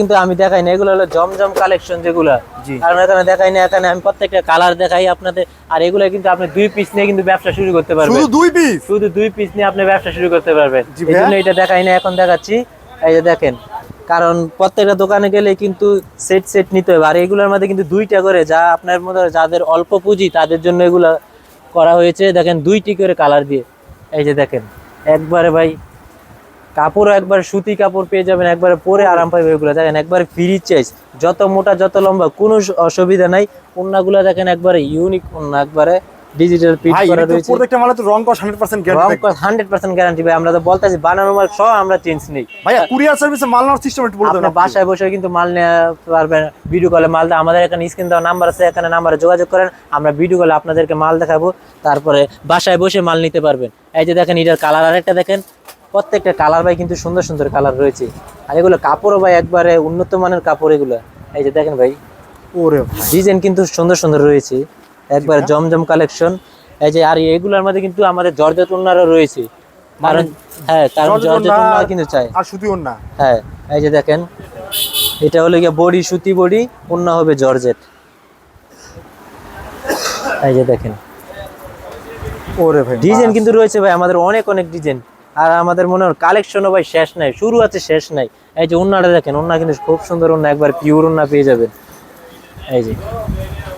কিন্তু আমি দেখাই না এগুলো হলো জমজম কালেকশন যেগুলো। কারণ এখানে দেখাই না এখানে আমি প্রত্যেকটা কালার দেখাই আপনাদের। আর এগুলো কিন্তু আপনি দুই পিস নিয়ে কিন্তু ব্যবসা শুরু করতে পারবেন। শুধু দুই পিস শুধু দুই পিস নিয়ে আপনি ব্যবসা শুরু করতে পারবেন। এই জন্য এটা দেখাই না এখন দেখাচ্ছি। এই যে দেখেন কারণ প্রত্যেকটা দোকানে গেলে কিন্তু সেট সেট নিতে হবে। আর এগুলোর মধ্যে কিন্তু দুইটা করে যা আপনার মধ্যে যাদের অল্প পুঁজি তাদের জন্য এগুলো করা হয়েছে। দেখেন দুইটি করে কালার দিয়ে। এই যে দেখেন একবারে ভাই কাপড়ও একবার সুতি কাপড় পেয়ে যাবেন একবার পরে আরাম পাবে এগুলো। দেখেন একবারে ফ্রি চাইজ যত মোটা যত লম্বা কোনো অসুবিধা নাই। ওন্নাগুলো দেখেন একবারে ইউনিক ওন্না একবারে ডিজিটাল প্রিন্ট করা রয়েছে। প্রত্যেকটা মালে তো রং কস 100% গ্যারান্টি থাকে। হান্ড্রেড পার্সেন্ট গ্যারান্টি ভাই। আমরা তো বলতেছি বানানো মাল সহ আমরা চেঞ্জ নেই। ভাইয়া কুরিয়ার সার্ভিসে মাল নেওয়ার সিস্টেম একটু বলে দেন আপনি। বাসায় বসে কিন্তু মাল নিতে পারবেন ভিডিও কলে মাল আমাদের এখানে স্ক্রিন দেওয়া নাম্বার আছে এখানে নাম্বারে যোগাযোগ করেন আমরা ভিডিও কলে আপনাদেরকে মাল দেখাবো তারপরে বাসায় বসে মাল নিতে পারবেন। এই যে দেখেন এটার কালার আরেকটা দেখেন। প্রত্যেকটা কালার ভাই কিন্তু সুন্দর সুন্দর কালার রয়েছে। আর এগুলো কাপড়ও ভাই একবারে উন্নত মানের কাপড় এগুলো। এই যে দেখেন ভাই ওরে ডিজাইন কিন্তু সুন্দর সুন্দর রয়েছে। একবার জমজম কালেকশন এই যে আর এগুলোর মধ্যে কিন্তু আমাদের জর্জেট উন্নারও রয়েছে। কারণ হ্যাঁ কারণ জর্জেট উন্না কিন্তু চাই। আর শুধু ওর হ্যাঁ এই যে দেখেন এটা হলো গিয়ে বডি সুতি বডি অন্য হবে জর্জেট। এই যে দেখেন। ওরে ভাই ডিজাইন কিন্তু রয়েছে ভাই আমাদের অনেক অনেক ডিজাইন আর আমাদের মনে হয় কালেকশনও ভাই শেষ নাই শুরু আছে শেষ নাই। এই যে ওন্নাটা দেখেন ওন্না কিন্তু খুব সুন্দর ওন্না একবার পিওর ওন্না পেয়ে যাবেন। এই যে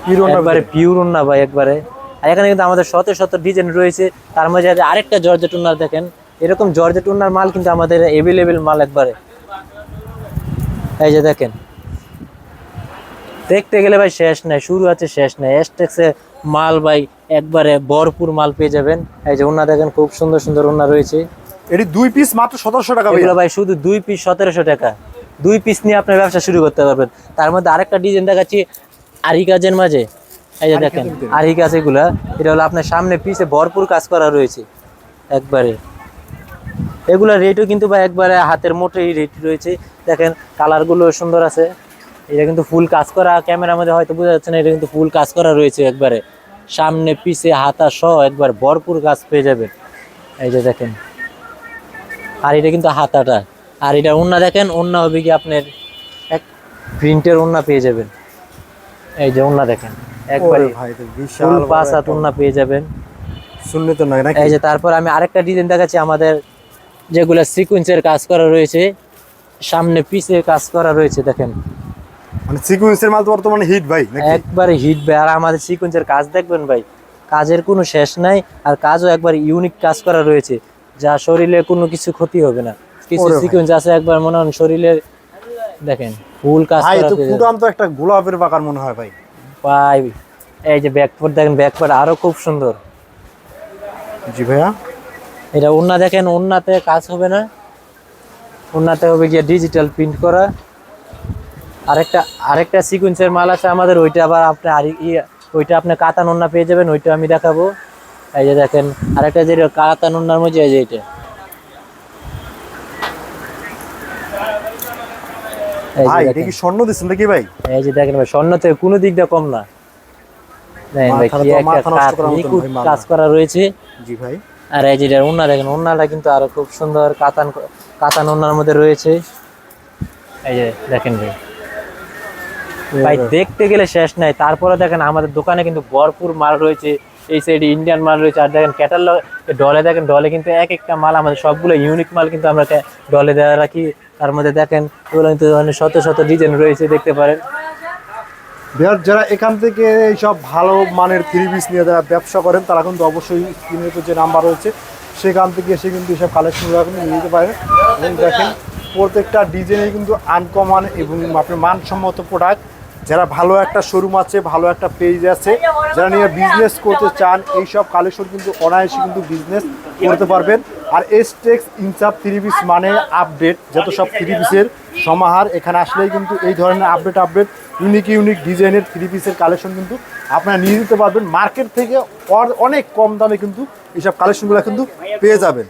হিরো একবারে পিওর ওন্না ভাই একবারে। আর এখানে কিন্তু আমাদের শত শত ডিজাইন রয়েছে তার মধ্যে আছে আরেকটা জর্জেট ওন্নার দেখেন। এরকম জর্জেট ওন্নার মাল কিন্তু আমাদের এভেলেবেল মাল একবারে। এই যে দেখেন দেখতে গেলে ভাই শেষ নাই শুরু আছে শেষ নাই। এসটেক্সে মাল ভাই একবারে ভরপুর মাল পেয়ে যাবেন। এই যে ওন্না দেখেন খুব সুন্দর সুন্দর ওন্না রয়েছে। এটি দুই পিস মাত্র 1700 টাকা ভাই এগুলো ভাই শুধু দুই পিস সতেরোশো টাকা। দুই পিস নিয়ে আপনার ব্যবসা শুরু করতে পারবেন। তার মধ্যে আরেকটা ডিজাইন দেখাচ্ছি আরি কাজের মাঝে। এই যে দেখেন আরি কাজ এগুলা। এটা হলো আপনার সামনে পিছে ভরপুর কাজ করা রয়েছে। একবারে। এগুলা রেটও কিন্তু ভাই একবারে হাতের মোটেই রেট রয়েছে। দেখেন কালারগুলো সুন্দর আছে। এটা কিন্তু ফুল কাজ করা। ক্যামেরার মধ্যে হয়তো বোঝা যাচ্ছে না এটা কিন্তু ফুল কাজ করা রয়েছে একবারে। সামনে পিছে হাতা সহ একবার ভরপুর কাজ পেয়ে যাবেন। এই যে দেখেন। আর এটা কিন্তু হাতাটা। আর এটা ওন্না দেখেন ওন্না হবে কি আপনার এক প্রিন্টের ওন্না পেয়ে যাবেন। এই যে ওন্না দেখেন একবারে ভাই তো বিশাল ফুল পাঁচ হাত ওন্না পেয়ে যাবেন। শুনলে তো নয় এই যে তারপর আমি আরেকটা ডিজাইন দেখাচ্ছি আমাদের যেগুলো সিকুয়েন্সের কাজ করা রয়েছে সামনে পিছে কাজ করা রয়েছে দেখেন। মানে সিকোয়েন্সের মাল তো বর্তমানে হিট ভাই একবারে হিট ভাই আর আমাদের সিকুয়েন্সের কাজ দেখবেন ভাই কাজের কোনো শেষ নাই আর কাজও একবার ইউনিক কাজ করা রয়েছে। যা শরীরে কোনো কিছু ক্ষতি হবে না। কিছু সিকুয়েন্স আছে একবার মনে হন শরীরের দেখেন ফুল কাজ ভাই। ফুটান তো একটা গোলাপের বাগান মনে হয় ভাই। পাই এই যে ব্যাকপার্ট দেখেন ব্যাকপার্ট আরও খুব সুন্দর। জি ভাইয়া। এটা ওন্না দেখেন ওন্নাতে কাজ হবে না। ওন্নাতে হবে গিয়ে ডিজিটাল প্রিন্ট করা। আরেকটা আরেকটা সিকুয়েন্সের মাল আছে আমাদের ওইটা আবার আপনি আর ই- ওইটা আপনি কাতান ওন্না পেয়ে যাবেন ওইটা আমি দেখাবো। এই যে দেখেন আরেকটা যে এই যে এটা। ভাই এটা কি স্বর্ণ দিচ্ছেন নাকি ভাই? এই যে দেখেন ভাই স্বর্ণ থেকে কোনো দিক দিয়ে কম না। দেখেন কাজ। করা রয়েছে। জি ভাই। আর এই কিন্তু আরও খুব সুন্দর কাতান কাতান ওন্নার মধ্যে রয়েছে। এই যে দেখেন ভাই ভাই। দেখতে গেলে শেষ নাই। তারপরে দেখেন আমাদের দোকানে কিন্তু ভরপুর মাল রয়েছে। এই সাইডে ইন্ডিয়ান মাল রয়েছে। আর দেখেন ক্যাটালগ ডলে দেখেন ডলে কিন্তু এক একটা মাল, আমাদের সবগুলো ইউনিক মাল কিন্তু আমরা ডলে দেওয়া রাখি। তার মধ্যে দেখেন, এগুলো কিন্তু শত শত ডিজাইন রয়েছে, দেখতে পারেন। যারা এখান থেকে সব ভালো মানের থ্রি পিস নিয়ে যারা ব্যবসা করেন, তারা কিন্তু অবশ্যই স্ক্রিনের যে নাম্বার রয়েছে, সেখান থেকে এসে কিন্তু এইসব কালেকশনগুলো কিন্তু নিয়ে যেতে পারেন। এবং দেখেন, প্রত্যেকটা ডিজাইনে কিন্তু আনকমন এবং আপনার মানসম্মত প্রোডাক্ট যারা ভালো একটা শোরুম আছে, ভালো একটা পেজ আছে, যারা নিয়ে বিজনেস করতে চান, এইসব কালেকশন কিন্তু অনায়াসে কিন্তু বিজনেস করতে পারবেন। আর এসটেক্স ইনসাপ থ্রি পিস মানে আপডেট যত সব থ্রি পিসের সমাহার এখানে আসলেই কিন্তু এই ধরনের আপডেট আপডেট ইউনিক ইউনিক ডিজাইনের থ্রি পিসের কালেকশন কিন্তু আপনারা নিয়ে নিতে পারবেন। মার্কেট থেকে অনেক কম দামে কিন্তু এইসব কালেকশনগুলো কিন্তু পেয়ে যাবেন।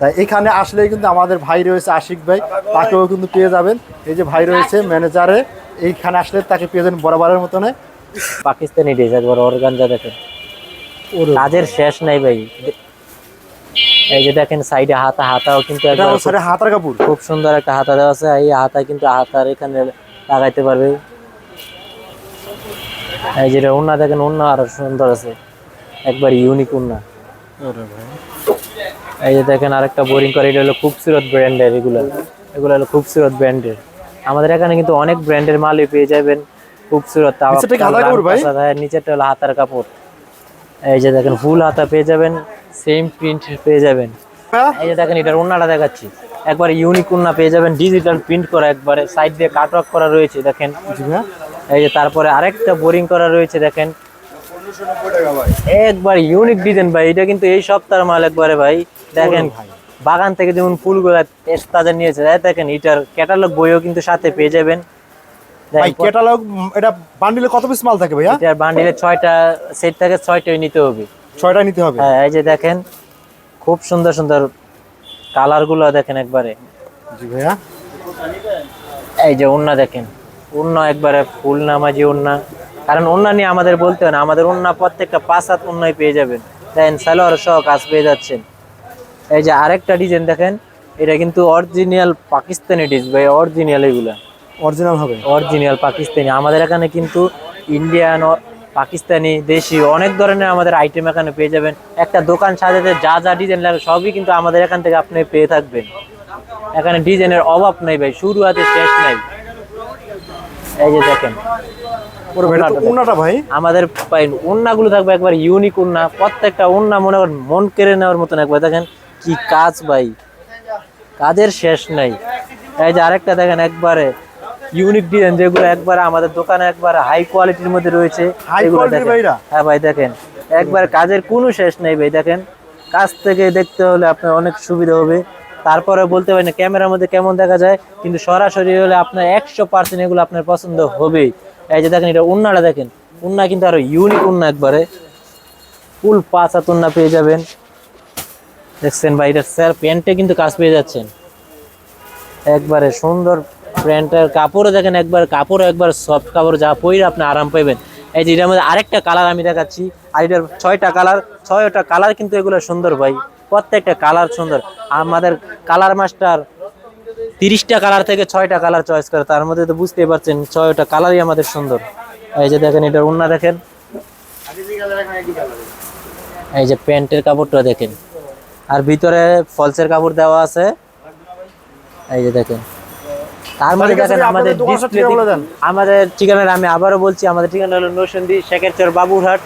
তাই এখানে আসলেই কিন্তু আমাদের ভাই রয়েছে আশিক ভাই, তাকেও কিন্তু পেয়ে যাবেন। এই যে ভাই রয়েছে ম্যানেজারে এইখানে আসলে তাকে পেয়ে বরাবরের মতনে। পাকিস্তানি ড্রেস একবার অর্গানজা দেখেন। কাজের শেষ নাই ভাই। এই যে দেখেন সাইডে হাতা হাতাও কিন্তু হাতার কাপড়। খুব সুন্দর একটা হাতা দেওয়া আছে। এই হাতা কিন্তু হাতার এখানে লাগাইতে পারবে। এই যেটা উন্না দেখেন উন্না আরও সুন্দর আছে। একবার ইউনিক উন্না। এই যে দেখেন আরেকটা বোরিং করে এটা হলো খুবসুরত ব্র্যান্ডের এগুলো। এগুলো হলো খুবসুরত ব্র্যান্ডের আমাদের এখানে কিন্তু অনেক ব্র্যান্ডের মালই পেয়ে যাবেন। খুবসুরত নিচেরটা? হলো হাতার কাপড়। এই যে দেখেন ফুল হাতা পেয়ে যাবেন সেম প্রিন্ট পেয়ে যাবেন। হ্যাঁ? এই যে দেখেন এটার উন্নাটা দেখাচ্ছি। একবার ইউনিক উন্না পেয়ে যাবেন ডিজিটাল প্রিন্ট করা একবারে সাইড দিয়ে কাটওয়ার্ক করা রয়েছে দেখেন। এই যে তারপরে আরেকটা বোরিং করা রয়েছে দেখেন। একবার ইউনিক ডিজাইন ভাই এটা কিন্তু এই সপ্তাহের মাল একবারে ভাই। দেখেন ভাই। বাগান থেকে যেমন ফুলগুলা তাজা নিয়েছে এই দেখেন এটার ক্যাটালগ বইও কিন্তু সাথে পেয়ে যাবেন। ভাই ক্যাটালগ এটা বান্ডিলে কত পিস মাল থাকে ভাইয়া? এটার বান্ডিলে ছয়টা সেট থেকে ছয়টাই নিতে হবে। ছয়টা নিতে হবে? হ্যাঁ এই যে দেখেন খুব সুন্দর সুন্দর কালারগুলো দেখেন একবারে। জি ভাইয়া। এই যে ওন্না দেখেন ওন্না একবারে ফুল নামাজি ওন্না কারণ ওন্না নিয়ে আমাদের বলতে হয় না আমাদের ওন্না প্রত্যেকটা পাঁচ হাত ওন্নায় পেয়ে যাবেন। দেখেন সালোয়ার সহ কাজ পেয়ে যাচ্ছেন। এই যে আরেকটা ডিজাইন দেখেন এটা কিন্তু অরিজিনাল পাকিস্তানি ডিজ ভাই অরিজিনাল এগুলা। অরিজিনাল হবে। অরিজিনাল পাকিস্তানি। আমাদের এখানে কিন্তু ইন্ডিয়ান পাকিস্তানি দেশি অনেক ধরনের আমাদের আইটেম এখানে পেয়ে যাবেন। একটা দোকান সাজাতে যা যা ডিজাইন লাগে সবই কিন্তু আমাদের এখান থেকে আপনি পেয়ে থাকবেন। এখানে ডিজাইনের অভাব নাই ভাই শুরু আছে শেষ নাই। এই যে দেখেন ভাই। আমাদের উন্নাগুলো থাকবে একবার ইউনিক উন্না। প্রত্যেকটা উন্না মনে করেন মন কেড়ে নেওয়ার মতন একবার দেখেন। কি কাজ ভাই? কাজের শেষ নাই। এই যে আরেকটা দেখেন একবারে ইউনিক ডিজাইন যেগুলো একবারে আমাদের দোকানে একবারে হাই কোয়ালিটির মধ্যে রয়েছে? হ্যাঁ ভাই দেখেন। একবার কাজের কোনো শেষ নেই ভাই দেখেন। কাজ থেকে দেখতে হলে আপনার অনেক সুবিধা হবে। তারপরে বলতে পারি না ক্যামেরার মধ্যে কেমন দেখা যায় কিন্তু সরাসরি হলে আপনার একশো পার্সেন্ট এগুলো আপনার পছন্দ হবেই। এই যে দেখেন এটা উন্নাটা দেখেন। উন্না কিন্তু আরও ইউনিক উন্না একবারে। ফুল পাঁচ হাত উন্না পেয়ে যাবেন। দেখছেন ভাই এটা স্যার, প্যান্টে কিন্তু কাজ পেয়ে যাচ্ছেন। একবারে সুন্দর প্যান্টের কাপড়ও দেখেন, একবার কাপড়ও, একবার সফট কাপড়, যা পরে আপনি আরাম পাইবেন। এই যে এটার মধ্যে আরেকটা কালার আমি দেখাচ্ছি, আর এটার ছয়টা কালার ছয়টা কালার কিন্তু এগুলো সুন্দর ভাই, প্রত্যেকটা কালার সুন্দর। আমাদের কালার মাস্টার তিরিশটা কালার থেকে ছয়টা কালার চয়েস করে, তার মধ্যে তো বুঝতেই পারছেন, ছয়টা কালারই আমাদের সুন্দর। এই যে দেখেন, এটার উন্না দেখেন। এই যে প্যান্টের কাপড়টা দেখেন। আর ভিতরে ফলসের কাপড় দেওয়া আছে। এই যে দেখেন। তার মধ্যে দেখেন আমাদের দেন। আমাদের ঠিকানাটা আমি আবারও বলছি আমাদের ঠিকানা হলো Narsingdi Sekherchar Baburhat.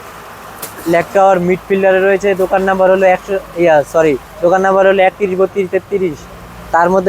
Lake tower mid ফিল্ডারে রয়েছে। দোকান নাম্বার হলো একশো ইয়া সরি দোকান নাম্বার হলো একত্রিশ বত্রিশ তেত্রিশ। তার মধ্যে